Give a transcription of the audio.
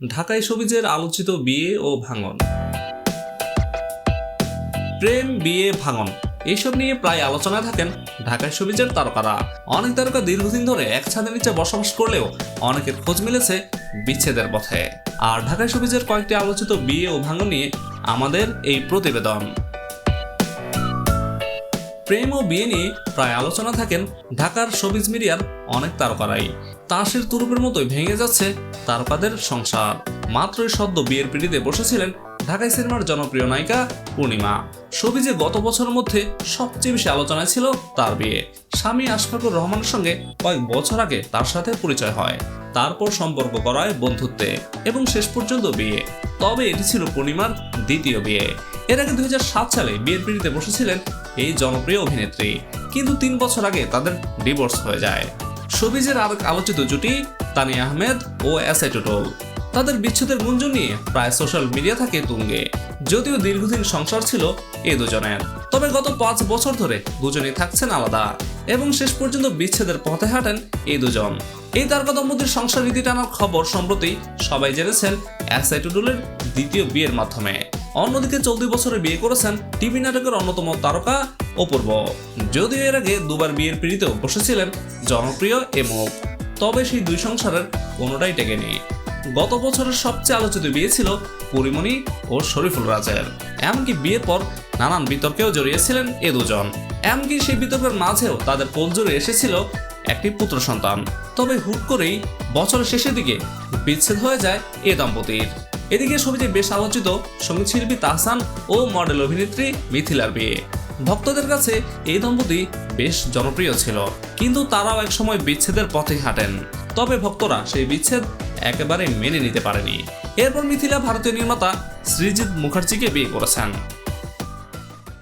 ঢাকায় সবিজের আলোচিত বিয়ে ও ভাঙন। প্রেম, বিয়ে, ভাঙন, এইসব নিয়ে প্রায় আলোচনায় থাকেন ঢাকায় সবিজের তারকারা। অনেক তারকা দীর্ঘদিন ধরে এক ছাদের নিচে বসবাস করলেও অনেকের খোঁজ মিলেছে বিচ্ছেদের পথে। আর ঢাকায় সবিজের কয়েকটি আলোচিত বিয়ে ও ভাঙন নিয়ে আমাদের এই প্রতিবেদন। প্রেম ও বিয়ে নিয়ে প্রায় আলোচনা থাকেন ঢাকার শোবিজ মিডিয়ার অনেক তারকারাই। তাসের তুরুপের মতোই ভেঙে যাচ্ছে তারকাদের সংসার। মাত্রই সদ্য বিয়ের পিড়িতে বসেছিলেন ঢাকাই সিনেমার জনপ্রিয় নায়িকা পূর্ণিমা। শোবিজে গত বছরের মধ্যে সবচেয়ে বেশি আলোচনায় ছিল তার বিয়ে। স্বামী আশফাকুর রহমানের সঙ্গে কয়েক বছর আগে তার সাথে পরিচয় হয়। তারপর সম্পর্ক করায় বন্ধুত্বে এবং শেষ পর্যন্ত বিয়ে। তবে এটি ছিল পূর্ণিমার দ্বিতীয় বিয়ে। এর আগে দুই হাজার সাত সালে বিয়ের পিড়িতে বসেছিলেন এই জনপ্রিয় অভিনেত্রী। কিন্তু তিন বছর আগে তাদের ডিভোর্স হয়ে যায়। শোবিজের আরেক আলোচিত জুটি তানিয়া আহমেদ ও এস এ তাদের বিচ্ছেদের গুঞ্জন নিয়ে প্রায় সোশ্যাল মিডিয়া থাকে তুঙ্গে। যদিও দীর্ঘদিন সংসার ছিল এই দুজনের। তবে গত পাঁচ বছর ধরে দুজনেই থাকছেন আলাদা। এবং শেষ পর্যন্ত বিচ্ছেদের পথে হাঁটেন এই দুজন। এই তারকা দম্পতির সংসার রীতি টানার খবর সম্প্রতি সবাই জেনেছেন এস আই টুডুলের দ্বিতীয় বিয়ের মাধ্যমে। অন্যদিকে চলতি বছরে বিয়ে করেছেন টিভি নাটকের অন্যতম তারকা অপূর্ব যদিও এর আগে দুবার বিয়ের পিড়িতেও বসেছিলেন জনপ্রিয় এমুক তবে সেই দুই সংসারের কোনোটাই টেকেনি। গত বছরের সবচেয়ে আলোচিত বিয়ে ছিল পরিমণি ও শরীফুল রাজের। এমনকি বিয়ের পর নানান বিতর্কেও জড়িয়েছিলেন এ দুজন। এমনকি সেই বিতর্কের মাঝেও তাদের কোল জুড়ে এসেছিল একটি পুত্র সন্তান। তবে হুট করেই বছরের শেষের দিকে বিচ্ছেদ হয়ে যায় এ দম্পতির। এদিকে ছবিতে বেশ আলোচিত সংগীত শিল্পী তাহসান ও মডেল অভিনেত্রী মিথিলার বিয়ে। ভক্তদের কাছে এই দম্পতি বেশ জনপ্রিয় ছিল, কিন্তু তারাও একসময় বিচ্ছেদের পথে হাঁটেন। তবে ভক্তরা সেই বিচ্ছেদ একেবারে মেনে নিতে পারেনি। এরপর মিথিলা ভারতীয় নির্মাতা শ্রীজিৎ মুখার্জিকে বিয়ে করেছেন।